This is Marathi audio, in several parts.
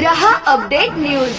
रहा अपडेट न्यूज.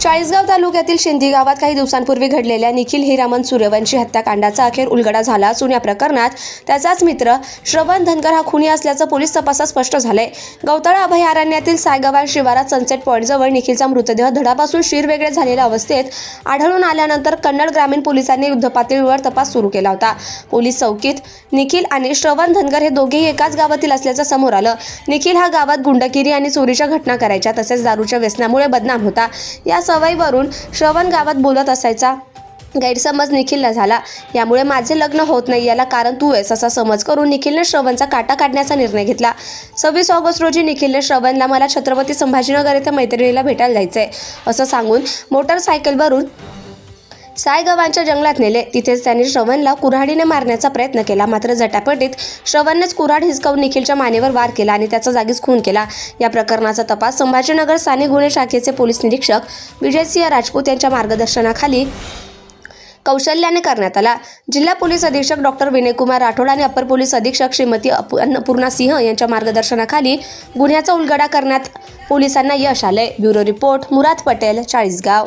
चाळीसगाव तालुक्यातील शिंदी गावात काही दिवसांपूर्वी घडलेल्या निखिल हिरामन सूर्यवंशी हत्याकांडाचा अखेर उलगडा झाला असून या प्रकरणात त्याचाच मित्र श्रवण धनकर हा खुनी असल्याचं पोलीस तपासात स्पष्ट झालंय. गवताळा अभयारण्यातील सायगवान शिवारात सनसेट पॉईंटजवळ निखिलचा मृतदेह धडापासून शिर वेगळे झालेल्या अवस्थेत आढळून आल्यानंतर कन्नड ग्रामीण पोलिसांनी युद्धपातळीवर तपास सुरू केला होता. पोलीस चौकीत निखिल आणि श्रवण धनकर हे दोघेही एकाच गावातील असल्याचं समोर आलं. निखिल हा गावात गुंडगिरी आणि चोरीच्या घटना करायच्या तसेच दारूच्या व्यसनामुळे बदनाम होता. या सवयीवरून श्रवण गावात बोलत असायचा. गैरसमज निखिलला झाला. यामुळे माझे लग्न होत नाही याला कारण तू आहेस असा समज करून निखिलने श्रवणचा काटा काढण्याचा निर्णय घेतला. सव्वीस ऑगस्ट रोजी निखिलने श्रवणला मला छत्रपती संभाजीनगर येथे मैत्रिणीला भेटायला जायचं आहे असं सांगून मोटरसायकलवरून सायगावांच्या जंगलात नेले. तिथेच त्यांनी श्रवणला कुऱ्हाडीने मारण्याचा प्रयत्न केला. मात्र झटापटीत श्रवणनेच कुऱ्हाड हिसकावून निखिलच्या मानेवर वार केला आणि त्याचा जागीच खून केला. या प्रकरणाचा तपास संभाजीनगर साने गुन्हे शाखेचे पोलीस निरीक्षक विजयसिंह राजपूत यांच्या मार्गदर्शनाखाली कौशल्याने करण्यात आला. जिल्हा पोलीस अधीक्षक डॉक्टर विनयकुमार राठोड आणि अप्पर पोलीस अधीक्षक श्रीमती अन्नपूर्णा सिंह यांच्या मार्गदर्शनाखाली गुन्ह्याचा उलगडा करण्यात पोलिसांना यश आलंय. Bureau report Murad Patel Chalisgaon.